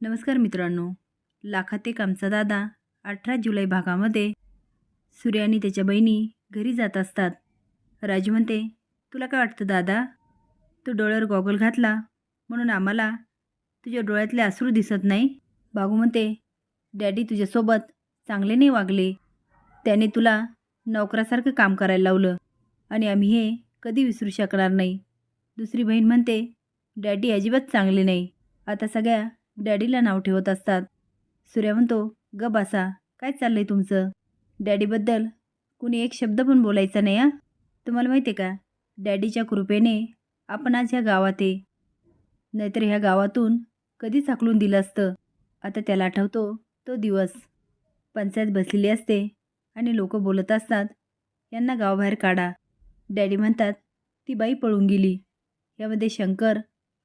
नमस्कार मित्रांनो. लाखाते कामचा आमचा दादा अठरा जुलै भागामध्ये सूर्य आणि त्याच्या बहिणी घरी जात असतात. राजू म्हणते तुला काय वाटतं दादा? तू डोळ्यावर गॉगल घातला म्हणून आम्हाला तुझ्या डोळ्यातले अश्रू दिसत नाही? बागू म्हणते डॅडी तुझ्यासोबत चांगले नाही वागले. त्याने तुला नोकरासारखं काम करायला लावलं आणि आम्ही हे कधी विसरू शकणार नाही. दुसरी बहीण म्हणते डॅडी अजिबात चांगले नाही. आता सगळ्या डॅडीला नाव ठेवत असतात. सूर्या म्हणतो ग बासा काय चाललंय तुमचं? डॅडीबद्दल कुणी एक शब्द पण बोलायचा नाही आ तुम्हाला माहिती आहे का? डॅडीच्या कृपेने आपण आज ह्या गावात आहे. नाहीतर ह्या गावातून कधीच हाकलून दिलं असतं. आता त्याला आठवतो तो दिवस. पंचायत बसलेली असते आणि लोक बोलत असतात यांना गावाबाहेर काढा. डॅडी म्हणतात ती बाई पळून गेली. यामध्ये शंकर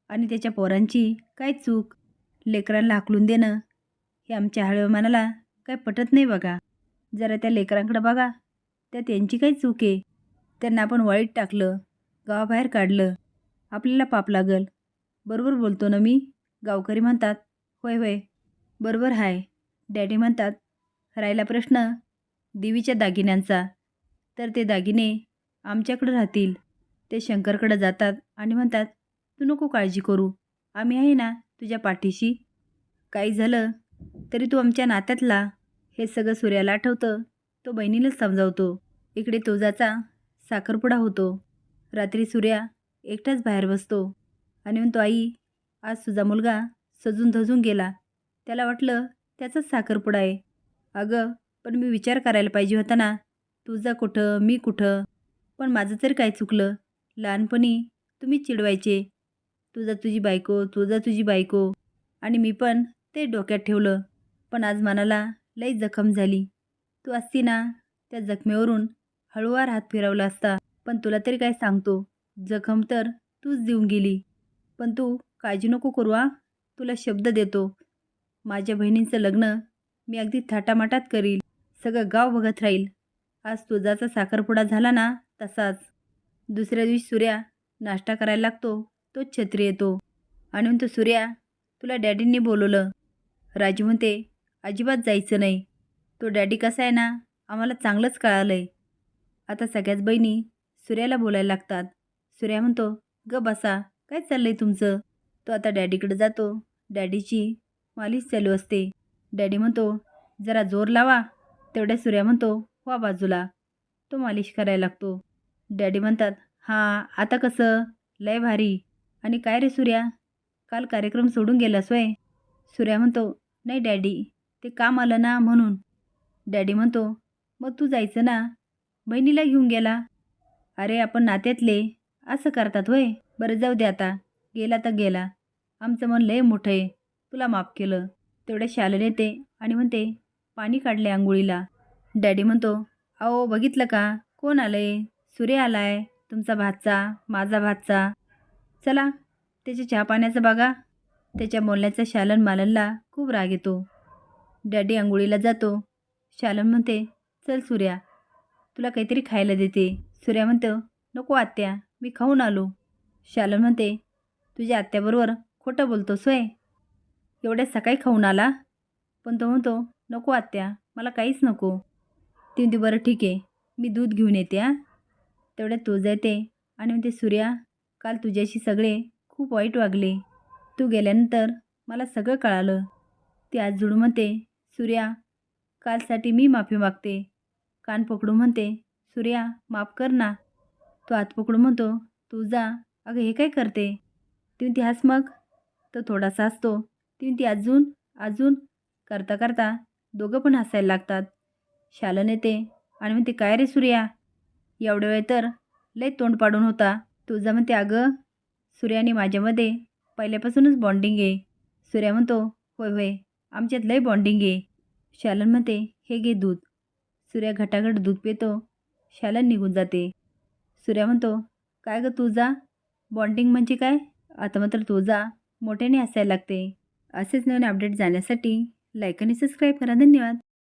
आणि त्याच्या पोरांची काय चूक लेकरांना हाकलून देणं. हे आमच्या हळव्या मनाला काय पटत नाही बघा. जरा त्या लेकरांकडे बघा. त्या त्यांची काही चूक आहे? त्यांना आपण वाईट टाकलं गावाबाहेर काढलं. आपल्याला पाप लागल. बरोबर बोलतो ना मी? गावकरी म्हणतात होय होय. बरोबर हाय. डॅडी म्हणतात राहिला प्रश्न देवीच्या दागिन्यांचा. तर ते दागिने आमच्याकडं राहतील. ते शंकरकडं जातात आणि म्हणतात तू नको काळजी करू. आम्ही आहे ना तुझ्या पाठीशी. काही झालं तरी तू आमच्या नात्यातला. हे सगळं सूर्याला आठवतं. तो बहिणीलाच समजावतो. इकडे तोजाचा साखरपुडा होतो. रात्री सूर्या एकटाच बाहेर बसतो. आणि म्हणतो आई आज तुझा मुलगा सजून धजून गेला. त्याला वाटलं त्याचाच साखरपुडा आहे. अगं पण मी विचार करायला पाहिजे होता ना. तुझा कुठं मी कुठं? पण माझं तरी काय चुकलं. लहानपणी तुम्ही चिडवायचे. तुझा तुझी बायको तुझा तुझी बायको. आणि मी पण ते डोक्यात ठेवलं. पण आज मनाला लई जखम झाली. तू असती ना त्या जखमेवरून हळूवार हात फिरवला असता. पण तुला तरी काय सांगतो? जखम तर तूच देऊन गेली. पण तू काळजी नको करू आ तुला शब्द देतो. माझ्या बहिणींचं लग्न मी अगदी थाटामाटात करील. सगळं गाव बघत राहील. आज तुझाचा साखरपुडा झाला ना तसाच. दुसऱ्या दिवशी सूर्या नाश्ता करायला लागतो. तोच छत्री येतो. आणि म्हणतो सूर्या तुला डॅडींनी बोलवलं. राजू म्हणते अजिबात जायचं नाही. तो डॅडी कसा आहे ना आम्हाला चांगलंच कळालं आहे आता सगळ्याच बहिणी सूर्याला बोलायला लागतात. सूर्या म्हणतो ग बसा काय चाललं आहे तुमचं? तो आता डॅडीकडे जातो. डॅडीची मालिश चालू असते. डॅडी म्हणतो जरा जोर लावा. तेवढ्या सूर्या म्हणतो वा बाजूला. तो मालिश करायला लागतो. डॅडी म्हणतात हां आता कसं? लय भारी. आणि काय रे सूर्या? काल कार्यक्रम सोडून गेलास वय. सूर्या म्हणतो नाही डॅडी ते काम आलं ना म्हणून. डॅडी म्हणतो मग तू जायचं ना? बहिणीला घेऊन गेला. अरे आपण नात्यातले. असं करतात होय बरं जाऊ दे आता. गेला तर गेला. आमचं मन लय मोठं आहे. तुला माफ केलं. तेवढ्या शालन येते आणि म्हणते पाणी काढले आंघोळीला. डॅडी म्हणतो अहो बघितलं का? कोण आलंय? सूर्य आलाय. तुमचा भातचा माझा भातचा चला त्याच्या चहा पाण्याचं बघा. त्याच्या बोलण्याचा शालन मालनला खूप राग येतो. डॅडी आंघोळीला जातो. शालन म्हणते चल सूर्या तुला काहीतरी खायला देते. सूर्या म्हणतो नको आत्या मी खाऊन आलो. शालन म्हणते तुझ्या आत्याबरोबर खोटं बोलतो सोय एवढ्या सकाळी खाऊन आला? पण तो म्हणतो नको आत्या मला काहीच नको. ती म्हणते बरं ठीक आहे मी दूध घेऊन येते हां. तेवढ्यात तुळजा येते आणि म्हणते सूर्या काल तुझ्याशी सगळे खूप वाईट वागले. तू गेल्यानंतर मला सगळं कळालं. ती आज जुळू म्हणते सूर्या कालसाठी मी माफी मागते. कान पकडू म्हणते सूर्या माफ कर ना. तो हात पकडू म्हणतो तू जा. अगं हे काय करते? ती हास मग. तो थोडासा हसतो. ती अजून अजून करता करता दोघं पण हसायला लागतात. शालन येते आणि म्हणते काय रे सूर्या? एवढ्या वेळ तर लय तोंड पाडून होता. तुझा म्हणते अगं सूर्याने माझ्यामध्ये पहिल्यापासूनच बॉन्डिंग आहे. सूर्या म्हणतो होय होय आमच्यात लय बॉन्डिंग आहे. शालन म्हणते हे घे दूध. सूर्या घटाघट दूध पितो शालन निघून जाते. सूर्या म्हणतो काय गं तुझा बॉन्डिंग म्हणजे काय? आता मात्र तुझा मोठ्याने असायला लागते. असेच नवीन अपडेट जाण्यासाठी लाईक आणि सबस्क्राईब करा. धन्यवाद.